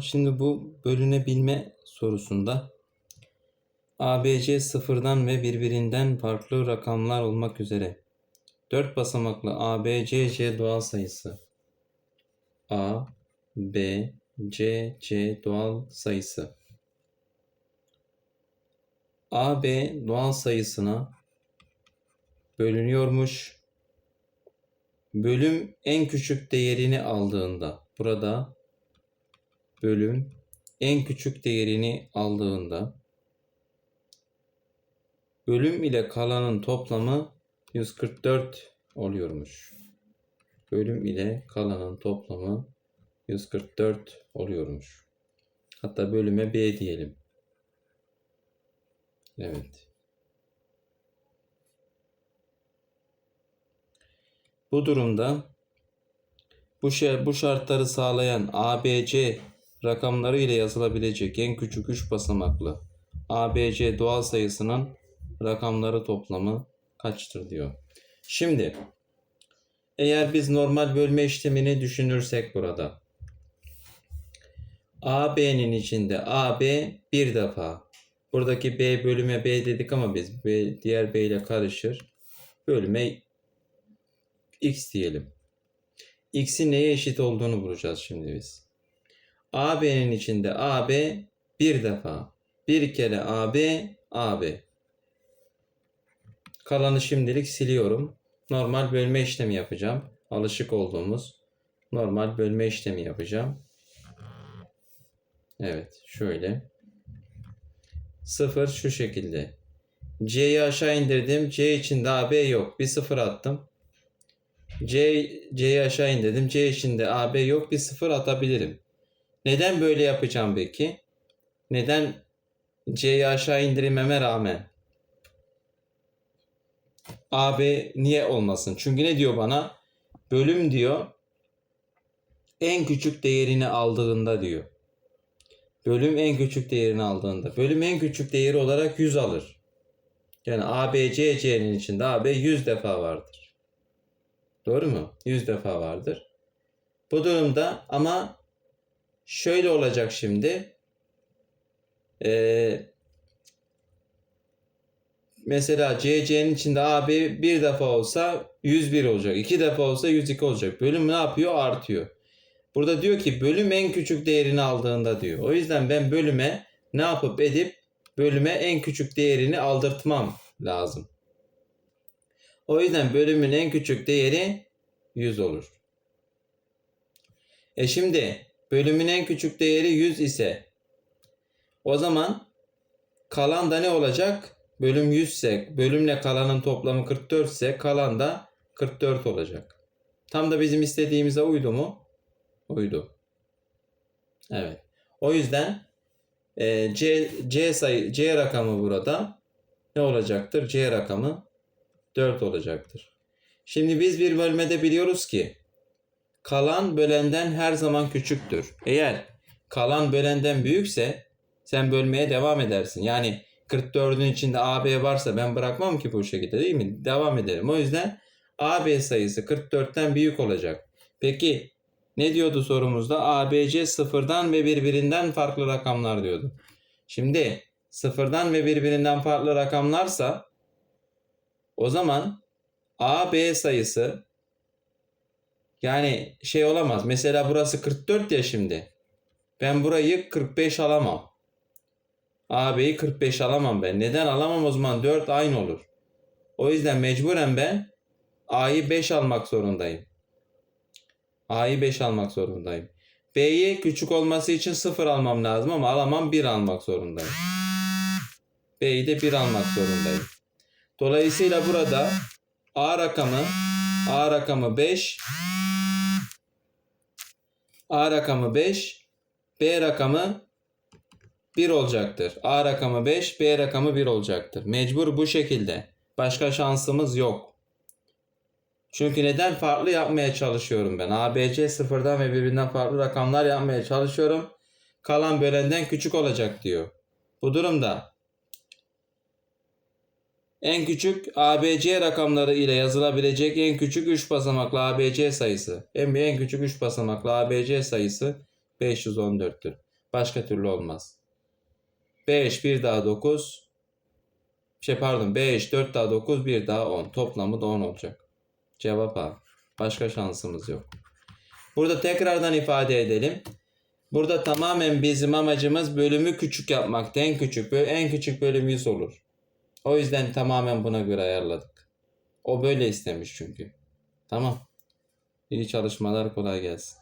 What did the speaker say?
Şimdi bu bölünebilme sorusunda ABC sıfırdan ve birbirinden farklı rakamlar olmak üzere 4 basamaklı ABCC doğal sayısı A, B, C, C doğal sayısı AB doğal sayısına bölünüyormuş. Bölüm en küçük değerini aldığında burada bölüm en küçük değerini aldığında bölüm ile kalanın toplamı 144 oluyormuş. Bölüm ile kalanın toplamı 144 oluyormuş. Hatta bölüme B diyelim. Evet. Bu durumda bu şey bu şartları sağlayan ABC rakamları ile yazılabilecek en küçük 3 basamaklı ABC doğal sayısının rakamları toplamı kaçtır diyor. Şimdi eğer biz normal bölme işlemini düşünürsek burada AB'nin içinde AB bir defa buradaki B bölüme B dedik ama biz B, diğer B ile karışır. Bölüme X diyelim. X'in neye eşit olduğunu bulacağız şimdi biz. AB'nin içinde AB bir defa. Bir kere AB, AB. Kalanı şimdilik siliyorum. Normal bölme işlemi yapacağım. Alışık olduğumuz normal bölme işlemi yapacağım. Evet, şöyle. 0 şu şekilde. C'yi aşağı indirdim. C içinde AB yok. Bir sıfır attım. C C'yi aşağı indirdim. C içinde AB yok. Bir sıfır atabilirim. Neden böyle yapacağım peki? Neden C'yi aşağı indirmeme rağmen AB niye olmasın? Çünkü ne diyor bana? Bölüm diyor en küçük değerini aldığında diyor. Bölüm en küçük değerini aldığında. Bölüm en küçük değeri olarak 100 alır. Yani ABCC'nin içinde AB 100 defa vardır. Doğru mu? 100 defa vardır. Bu durumda ama şöyle olacak şimdi. Ee, mesela CC'nin içinde AB bir defa olsa 101 olacak. iki defa olsa 102 olacak. Bölüm ne yapıyor? Artıyor. Burada diyor ki bölüm en küçük değerini aldığında diyor. O yüzden ben bölüme ne yapıp edip bölüme en küçük değerini aldırtmam lazım. O yüzden bölümün en küçük değeri 100 olur. E şimdi bölümün en küçük değeri 100 ise o zaman kalan da ne olacak? Bölüm 100 ise bölümle kalanın toplamı 44 ise kalan da 44 olacak. Tam da bizim istediğimize uydu mu? Uydu. Evet. O yüzden e, C, C sayı C rakamı burada ne olacaktır? C rakamı 4 olacaktır. Şimdi biz bir bölmede biliyoruz ki kalan bölenden her zaman küçüktür. Eğer kalan bölenden büyükse sen bölmeye devam edersin. Yani 44'ün içinde AB varsa ben bırakmam ki bu şekilde değil mi? Devam ederim. O yüzden AB sayısı 44'ten büyük olacak. Peki ne diyordu sorumuzda? ABC sıfırdan ve birbirinden farklı rakamlar diyordu. Şimdi sıfırdan ve birbirinden farklı rakamlarsa o zaman AB sayısı yani şey olamaz. Mesela burası 44 ya şimdi. Ben burayı 45 alamam. AB'yi 45 alamam ben. Neden alamam o zaman 4 aynı olur. O yüzden mecburen ben A'yı 5 almak zorundayım. A'yı 5 almak zorundayım. B'yi küçük olması için 0 almam lazım ama alamam 1 almak zorundayım. B'yi de 1 almak zorundayım. Dolayısıyla burada A rakamı A rakamı 5 A rakamı 5 B rakamı 1 olacaktır. A rakamı 5 B rakamı 1 olacaktır. Mecbur bu şekilde. Başka şansımız yok. Çünkü neden farklı yapmaya çalışıyorum ben? ABC sıfırdan ve birbirinden farklı rakamlar yapmaya çalışıyorum. Kalan bölenden küçük olacak diyor. Bu durumda en küçük ABC rakamları ile yazılabilecek en küçük 3 basamaklı ABC sayısı. En, en küçük 3 basamaklı ABC sayısı 514'tür. Başka türlü olmaz. 5 bir daha 9 şey pardon 5 4 daha 9 bir daha 10 toplamı da 10 olacak. Cevap A. Başka şansımız yok. Burada tekrardan ifade edelim. Burada tamamen bizim amacımız bölümü küçük yapmakta. En küçük, en küçük bölüm 100 olur. O yüzden tamamen buna göre ayarladık. O böyle istemiş çünkü. Tamam. İyi çalışmalar kolay gelsin.